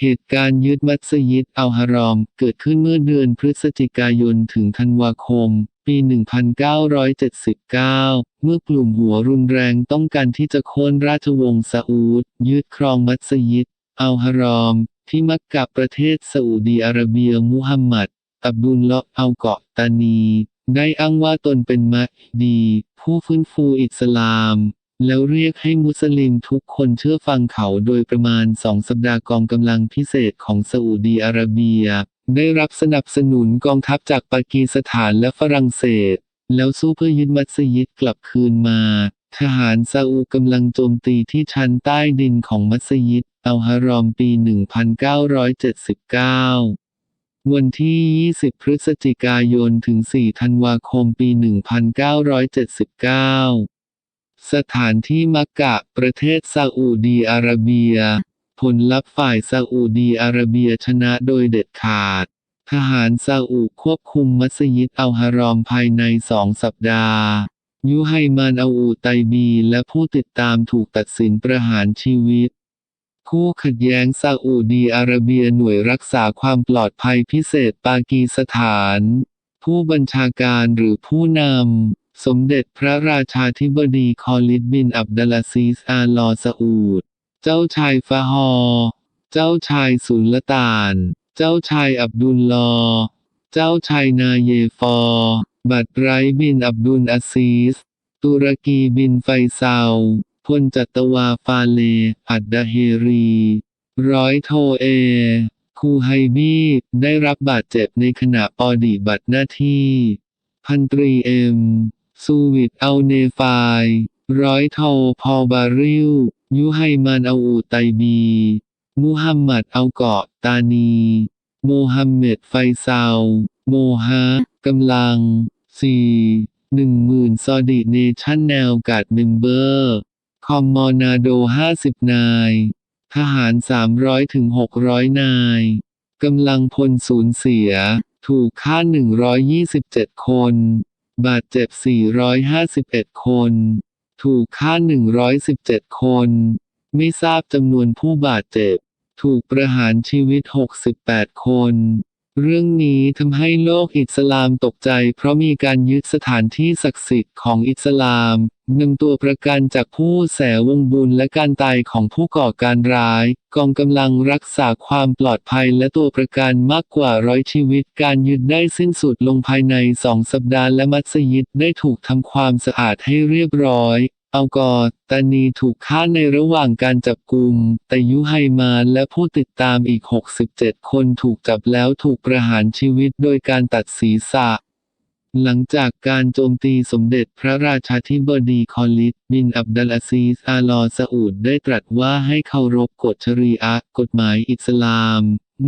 เหตุการณ์ยึดมัสยิดอัลฮารอม เกิดขึ้นเมื่อเดือนพฤศจิกายนถึงธันวาคม ปี 1979 เมื่อกลุ่มหัวรุนแรงต้องการที่จะโค่นราชวงศ์ซาอุดยึดครองมัสยิดอัลฮารอม ที่มักกะประเทศซาอุดีอาระเบียมุฮัมมัด อับดุลเลาะห์อัลเกาะตานี ได้อ้างว่าตนเป็นมะดี ผู้ฟื้นฟูอิสลาม แล้วเรียกให้มุสลิมทุกคนเชื่อฟังเขาโดยประมาณสองสัปดาห์กองกำลังพิเศษของซาอุดีอาระเบีย ได้รับสนับสนุนกองทัพจากปากีสถานและฝรั่งเศส แล้วสู้เพื่อยึดมัสยิดกลับคืนมา ทหารซาอุกำลังโจมตีที่ชั้นใต้ดินของมัสยิดอัลฮารอมปี 1979วันที่ 20 พฤศจิกายน ถึง 4 ธันวาคม ปี 1979 สถานที่มักกะประเทศซาอุดีอาระเบีย ผลลัพธ์ฝ่ายซาอุดีอาระเบียชนะโดยเด็ดขาด ทหารซาอุควบคุมมัสยิดอัลฮารอมภายในสองสัปดาห์ ยุไฮมานอาอูไตบีและผู้ติดตามถูกตัดสินประหารชีวิตคู่ขัดแย้งซาอุดีอาระเบียหน่วยรักษาความปลอดภัยพิเศษปากีสถาน ผู้บัญชาการหรือผู้นำ สมเด็จพระราชาธิบดีคอลิดบินอับดัลซีสอาลอซาอูด เจ้าชายฟาฮอ เจ้าชายสุลต่าน เจ้าชายอับดุลลอ เจ้าชายนาเยฟอ บัตรไรบินอับดุลอาซีส ตุรกีบินไฟซาวพลจัตวาฟาเล อัดดาเฮรี ร้อยโทเอ คูไฮบีได้รับบาดเจ็บในขณะปฏิบัติหน้าที่ พันตรีเอ็ม ซูวิตเอาเนฟาย ร้อยโทพอบาริลยุไฮมันเอาอูไตบี มุฮัมหมัดเอาเกาะตานี โมฮัมเหม็ดไฟซาว โมฮะกำลัง 4. หนึ่งหมื่นซอดีเนชั่นแนวการ์ดเมมเบอร์ คอมมอนาโด50นาย ทหาร300ถึง600นายกำลังพลสูญเสีย ถูกฆ่า127คน บาดเจ็บ 451 คน ถูกฆ่า 117 คน ไม่ทราบจำนวนผู้บาดเจ็บ ถูกประหารชีวิต 68 คน เรื่องนี้ทำให้โลกอิสลามตกใจ เพราะมีการยึดสถานที่ศักดิ์สิทธิ์ของอิสลามนำตัวประกันจากผู้แสวงบุญและการตายของผู้ก่อการร้าย กองกำลังรักษาความปลอดภัยและตัวประกันมากกว่าร้อยชีวิต การยึดได้สิ้นสุดลงภายในสองสัปดาห์และมัสยิดได้ถูกทำความสะอาดให้เรียบร้อย อัลกอร์ตานีถูกฆ่าในระหว่างการจับกุมแต่ยุไฮมานและผู้ติดตามอีก 67 คนถูกจับแล้วถูกประหารชีวิตโดยการตัดศีรษะ หลังจากการโจมตีสมเด็จพระราชาธิบดีคอลิดบินอับดัลอาซีสอาลอซาอุดได้ตรัสว่าให้เคารพกฎชรีอะห์กฎหมายอิสลาม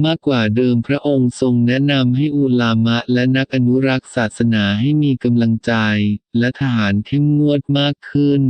มากกว่าเดิมพระองค์ทรงแนะนำให้อุลามะและนักอนุรักษ์ศาสนาให้มีกำลังใจ และทหารเข้มงวดมากขึ้น